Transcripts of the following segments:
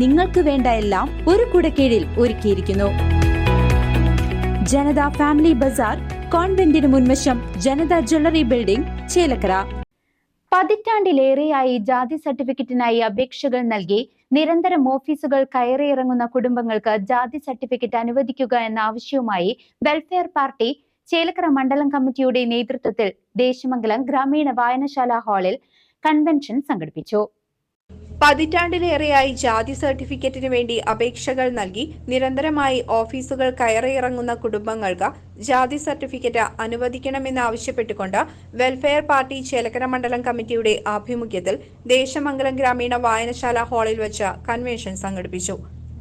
നിങ്ങൾക്ക് വേണ്ട എല്ലാം ഒരു കുടക്കീഴിൽ ഒരുക്കിയിരിക്കുന്നു. ജനത ഫാമിലി ബസാർ കോൺവെന്റിന് മുൻവശം ജനത ജ്വല്ലറി ബിൽഡിംഗ് ചേലക്കര. പതിറ്റാണ്ടിലേറെയായി ജാതി സർട്ടിഫിക്കറ്റിനായി അപേക്ഷകൾ നൽകി നിരന്തരം ഓഫീസുകൾ കയറിയിറങ്ങുന്ന കുടുംബങ്ങൾക്ക് ജാതി സർട്ടിഫിക്കറ്റ് അനുവദിക്കുക എന്ന ആവശ്യവുമായി വെൽഫെയർ പാർട്ടി ചേലക്കര മണ്ഡലം കമ്മിറ്റിയുടെ നേതൃത്വത്തിൽ ദേശമംഗലം ഗ്രാമീണ വായനശാല ഹാളിൽ കൺവെൻഷൻ സംഘടിപ്പിച്ചു. പതിറ്റാണ്ടിലേറെയായി ജാതി സർട്ടിഫിക്കറ്റിന് വേണ്ടി അപേക്ഷകൾ നൽകി നിരന്തരമായി ഓഫീസുകൾ കയറിയിറങ്ങുന്ന കുടുംബങ്ങൾക്ക് ജാതി സർട്ടിഫിക്കറ്റ് അനുവദിക്കണമെന്നാവശ്യപ്പെട്ടുകൊണ്ട് വെൽഫെയർ പാർട്ടി ചേലക്കര മണ്ഡലം കമ്മിറ്റിയുടെ ആഭിമുഖ്യത്തിൽ ദേശമംഗലം ഗ്രാമീണ വായനശാല ഹാളിൽ വെച്ച് കൺവെൻഷൻ സംഘടിപ്പിച്ചു.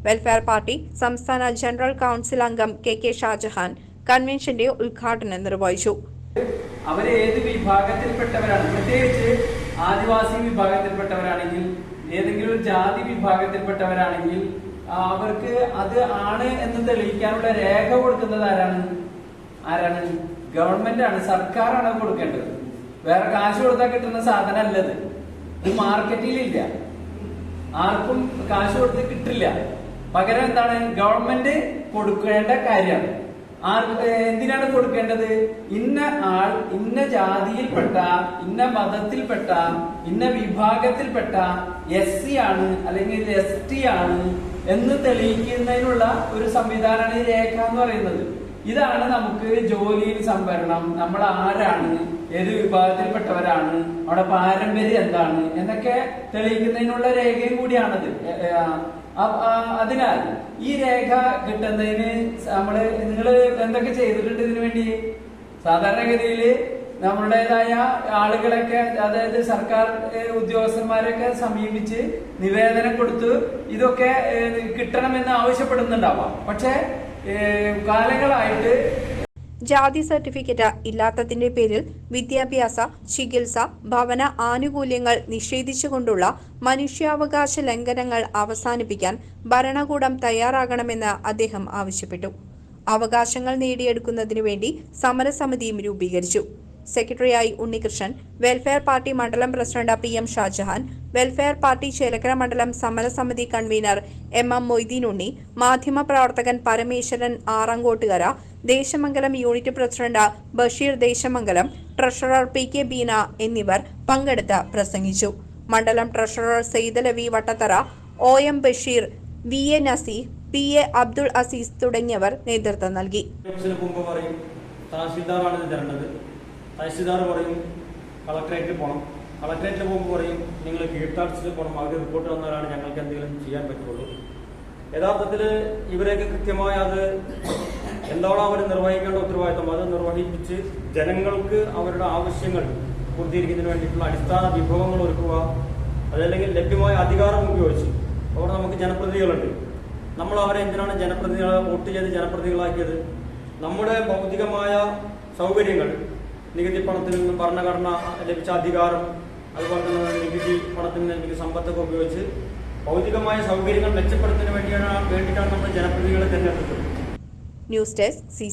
വെൽഫെയർ പാർട്ടി സംസ്ഥാന ജനറൽ കൗൺസിൽ അംഗം കെ കെ ഷാജഹാൻ കൺവെൻഷന്റെ ഉദ്ഘാടനം നിർവഹിച്ചു. അവരെ ഏത് വിഭാഗത്തിൽപ്പെട്ടവരാണ്? പ്രത്യേകിച്ച് ആദിവാസി വിഭാഗത്തിൽപ്പെട്ടവരാണെങ്കിൽ ഏതെങ്കിലും ഒരു ജാതി വിഭാഗത്തിൽപ്പെട്ടവരാണെങ്കിൽ അവർക്ക് അത് ആണ് എന്ന് തെളിയിക്കാനുള്ള രേഖ കൊടുക്കുന്നത് ആരാണ്? ആരാണ്? ഗവൺമെന്റ് ആണ്. സർക്കാരാണ് കൊടുക്കേണ്ടത്. വേറെ കാശ് കൊടുത്താൽ കിട്ടുന്ന സാധനം അല്ലത് ഇത് മാർക്കറ്റിലില്ല. ആർക്കും കാശ് കൊടുത്ത് കിട്ടില്ല. പകരം എന്താണ്? ഗവൺമെന്റ് കൊടുക്കേണ്ട കാര്യമാണ്. ആർ എന്തിനാണ് കൊടുക്കേണ്ടത്? ഇന്ന ആൾ ഇന്ന ജാതിയിൽപ്പെട്ട ഇന്ന മതത്തിൽപ്പെട്ട ഇന്ന വിഭാഗത്തിൽപ്പെട്ട എസ് സി ആണ് അല്ലെങ്കിൽ എസ് ടി ആണ് എന്ന് തെളിയിക്കുന്നതിനുള്ള ഒരു സംവിധാനമാണ് ഈ രേഖ എന്ന് പറയുന്നത്. ഇതാണ് നമുക്ക് ജോലിയിൽ സംവരണം. നമ്മൾ ആരാണ്? ഏത് വിഭാഗത്തിൽപ്പെട്ടവരാണ്? അവിടെ പാരമ്പര്യം എന്താണ്? എന്നൊക്കെ തെളിയിക്കുന്നതിനുള്ള രേഖയും കൂടിയാണത്. അതിനാൽ ഈ രേഖ കിട്ടുന്നതിന് നമ്മൾ നിങ്ങൾ എന്തൊക്കെ ചെയ്തിട്ടുണ്ട് ഇതിനു വേണ്ടി? സാധാരണഗതിയിൽ നമ്മളുടേതായ ആളുകളൊക്കെ അതായത് സർക്കാർ ഉദ്യോഗസ്ഥന്മാരെയൊക്കെ സമീപിച്ച് നിവേദനം കൊടുത്ത് ഇതൊക്കെ കിട്ടണമെന്ന് ആവശ്യപ്പെടുന്നുണ്ടാവാം. പക്ഷേ കാലങ്ങളായിട്ട് ജാതി സർട്ടിഫിക്കറ്റ് ഇല്ലാത്തതിന്റെ പേരിൽ വിദ്യാഭ്യാസ ചികിത്സ ഭവന ആനുകൂല്യങ്ങൾ നിഷേധിച്ചുകൊണ്ടുള്ള മനുഷ്യാവകാശ ലംഘനങ്ങൾ അവസാനിപ്പിക്കാൻ ഭരണകൂടം തയ്യാറാകണമെന്ന് അദ്ദേഹം ആവശ്യപ്പെട്ടു. അവകാശങ്ങൾ നേടിയെടുക്കുന്നതിനു വേണ്ടി സമരസമിതിയും രൂപീകരിച്ചു. സെക്രട്ടറിയായി ഉണ്ണികൃഷ്ണൻ വെൽഫെയർ പാർട്ടി മണ്ഡലം president P M Shajahan welfare party Chelakkara മണ്ഡലം സമരസമിതി convener M M Moideen Unni മാധ്യമപ്രവർത്തകൻ Parameswaran Arangottukara Desamangalam unit president Basheer Desamangalam treasurer P K Beena എന്നിവർ പങ്കെടുത്ത് പ്രസംഗിച്ചു. മണ്ഡലം treasurer Saithalavi Vattathara O M Basheer V A Naseer P A Abdul Azeez തുടങ്ങിയവർ നേതൃത്വം നൽകി. ഇത് തരേണ്ടത്. തഹസിൽദാർ പറയും കളക്ടറേറ്റിൽ പോകണം കളക്ടറേറ്റിൽ പോകുമ്പോൾ പറയും നിങ്ങൾ കീഴ്ത്താഴ്ചയിൽ പോകണം അവർ റിപ്പോർട്ട് തന്നാലാണ് ഞങ്ങൾക്ക് എന്തെങ്കിലും ചെയ്യാൻ പറ്റുള്ളൂ. യഥാർത്ഥത്തിൽ ഇവരെയൊക്കെ കൃത്യമായി അത് എന്താണ് അവർ നിർവഹിക്കേണ്ട ഉത്തരവാദിത്തം അത് നിർവഹിപ്പിച്ച് ജനങ്ങൾക്ക് അവരുടെ ആവശ്യങ്ങൾ പൂർത്തീകരിക്കുന്നതിന് വേണ്ടിയിട്ടുള്ള അടിസ്ഥാന വിഭവങ്ങൾ ഒരുക്കുക അതല്ലെങ്കിൽ ലഭ്യമായ അധികാരം ഉപയോഗിച്ച് അവിടെ നമുക്ക് ജനപ്രതിനിധികളുണ്ട്. നമ്മൾ അവരെ എന്തിനാണ് ജനപ്രതിനിധികളെ വോട്ട് ചെയ്ത് ജനപ്രതിനിധികളാക്കിയത്? നമ്മുടെ ഭൗതികമായ സൗകര്യങ്ങൾ നികുതി പണത്തിൽ നിന്നും ഭരണഘടന ലഭിച്ച അധികാരം അതുപോലെ തന്നെ നികുതി പണത്തിൽ നിന്ന് ലഭിക്കുന്ന സമ്പത്തൊക്കെ ഉപയോഗിച്ച് ഭൗതികമായ സൗകര്യങ്ങൾ മെച്ചപ്പെടുത്തുന്നതിന് വേണ്ടിയാണ് വേണ്ടിയിട്ടാണ് നമ്മുടെ ജനപ്രതിനിധികളെ തിരഞ്ഞെടുത്തത്. News desk C